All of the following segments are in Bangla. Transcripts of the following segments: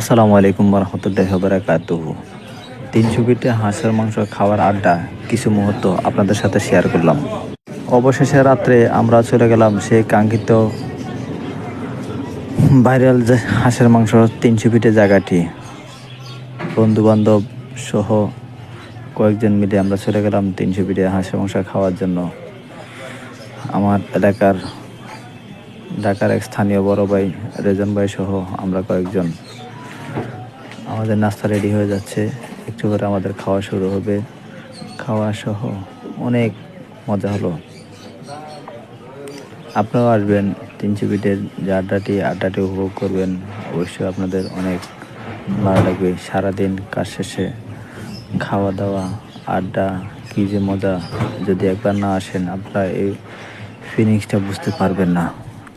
আসসালামু আলাইকুম রহমতুল্লাহ বারাকাত তিনশো পিঠে হাঁসের মাংস খাওয়ার আড্ডা কিছু মুহূর্ত আপনাদের সাথে শেয়ার করলাম। অবশেষে রাত্রে আমরা চলে গেলাম সেই কাঙ্ক্ষিত ভাইরাল যে হাঁসের মাংস তিনশো পিঠে জায়গাটি। বন্ধু বান্ধব সহ কয়েকজন মিলে আমরা চলে গেলাম তিনশো পিঠে হাঁসের মাংস খাওয়ার জন্য। আমার এলাকার ঢাকার এক স্থানীয় বড় ভাই, রেজন ভাই সহ আমরা কয়েকজন। আমাদের নাস্তা রেডি হয়ে যাচ্ছে। একটু করে আমাদের খাওয়া শুরু হবে। খাওয়া সহ অনেক মজা হলো। আপনারাও আসবেন, তিনশো ফিটের যে আড্ডাটি আড্ডাটি উপভোগ করবেন। অবশ্যই আপনাদের অনেক ভালো লাগবে। সারাদিন কাজ শেষে খাওয়া দাওয়া, আড্ডা, কী যে মজা। যদি একবার না আসেন, আপনারা এই ফিলিংসটা বুঝতে পারবেন না।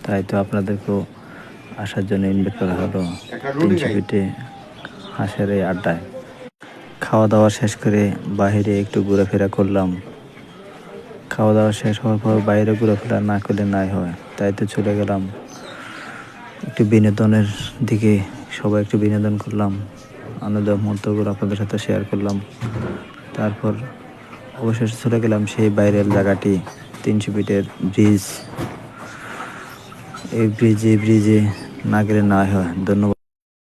তাই তো আপনাদেরকেও আসার জন্য ইনভাইট করা হলো। তিনশো ফিটে হাঁসের এই আড্ডায়। খাওয়া দাওয়া শেষ করে বাইরে একটু ঘোরাফেরা করলাম। খাওয়া দাওয়া শেষ হওয়ার পর বাইরে ঘোরাফেরা না করলে নাই হয়, তাই তো চলে গেলাম। একটু বিনোদনের দিকে সবাই একটু বিনোদন করলাম আনন্দ মুহূর্তগুলো আপনাদের সাথে শেয়ার করলাম। তারপর অবশেষে চলে গেলাম সেই বাইরের জায়গাটি, তিনশো ফিটের ব্রিজ এই ব্রিজে ব্রিজে না গেলে না হয়। ধন্যবাদ।